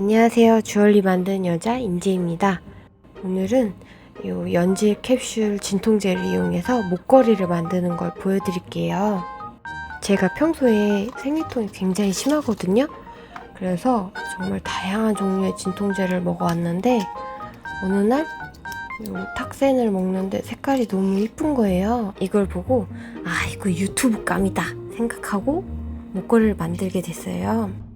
안녕하세요. 주얼리 만드는 여자 인지입니다. 오늘은 요 연질 캡슐 진통제를 이용해서 목걸이를 만드는 걸 보여드릴게요. 제가 평소에 생리통이 굉장히 심하거든요. 그래서 정말 다양한 종류의 진통제를 먹어왔는데 어느 날요 탁센을 먹는데 색깔이 너무 이쁜 거예요. 이걸 보고 아 이거 유튜브 감이다 생각하고 목걸이를 만들게 됐어요.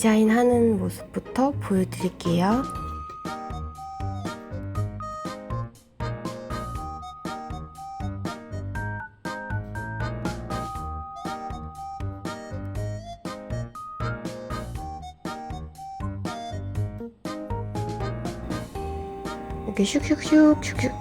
디자인하는 모습부터 보여드릴게요. 이렇게 슉슉슉 슉슉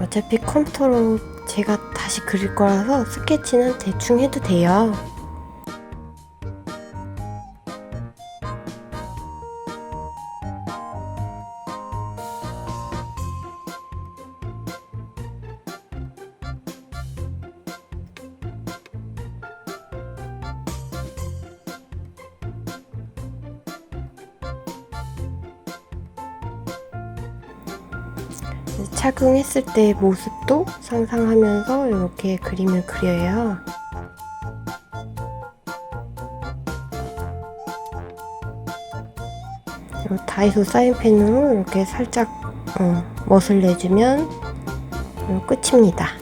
어차피 컴퓨터로 제가 다시 그릴 거라서 스케치는 대충 해도 돼요. 착용했을 때 모습도 상상하면서 이렇게 그림을 그려요. 요 다이소 사인펜으로 이렇게 살짝 어, 멋을 내주면 요 끝입니다.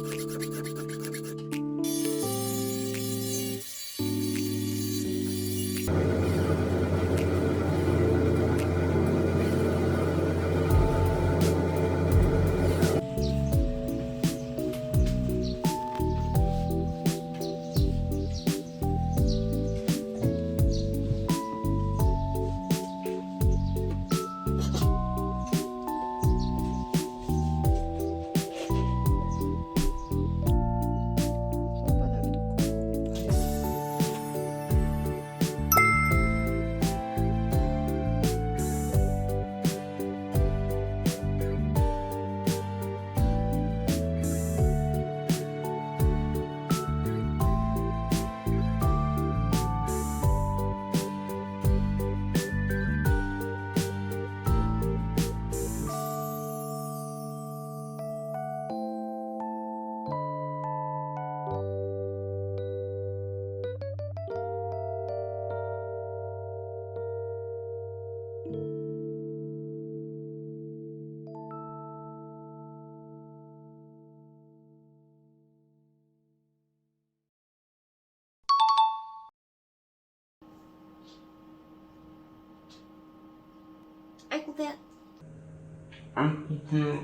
Uncle Pat. Uncle Pat.